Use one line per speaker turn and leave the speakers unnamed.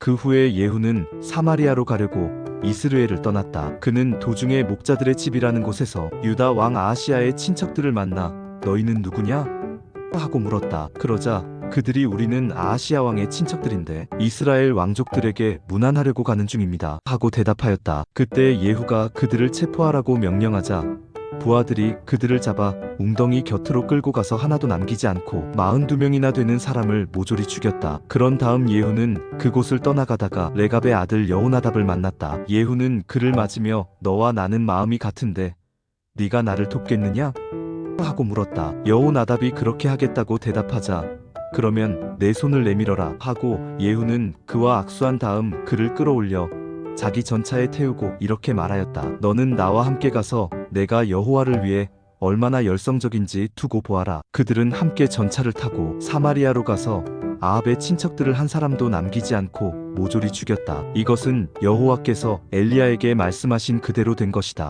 그 후에 예후는 사마리아로 가려고 이스르엘을 떠났다. 그는 도중에 목자들의 집이라는 곳에서 유다 왕 아하시아의 친척들을 만나 너희는 누구냐? 하고 물었다. 그러자 그들이 우리는 아하시아 왕의 친척들인데 이스라엘 왕족들에게 문안하려고 가는 중입니다. 하고 대답하였다. 그때 예후가 그들을 체포하라고 명령하자 부하들이 그들을 잡아 웅덩이 곁으로 끌고 가서 하나도 남기지 않고 42명이나 되는 사람을 모조리 죽였다. 그런 다음 예후는 그곳을 떠나가다가 레갑의 아들 여호나답을 만났다. 예후는 그를 맞으며 너와 나는 마음이 같은데 네가 나를 돕겠느냐? 하고 물었다. 여호나답이 그렇게 하겠다고 대답하자 그러면 내 손을 내밀어라 하고 예후는 그와 악수한 다음 그를 끌어올려 자기 전차에 태우고 이렇게 말하였다. 너는 나와 함께 가서 내가 여호와를 위해 얼마나 열성적인지 두고 보아라. 그들은 함께 전차를 타고 사마리아로 가서 아합의 친척들을 한 사람도 남기지 않고 모조리 죽였다. 이것은 여호와께서 엘리야에게 말씀하신 그대로 된 것이다.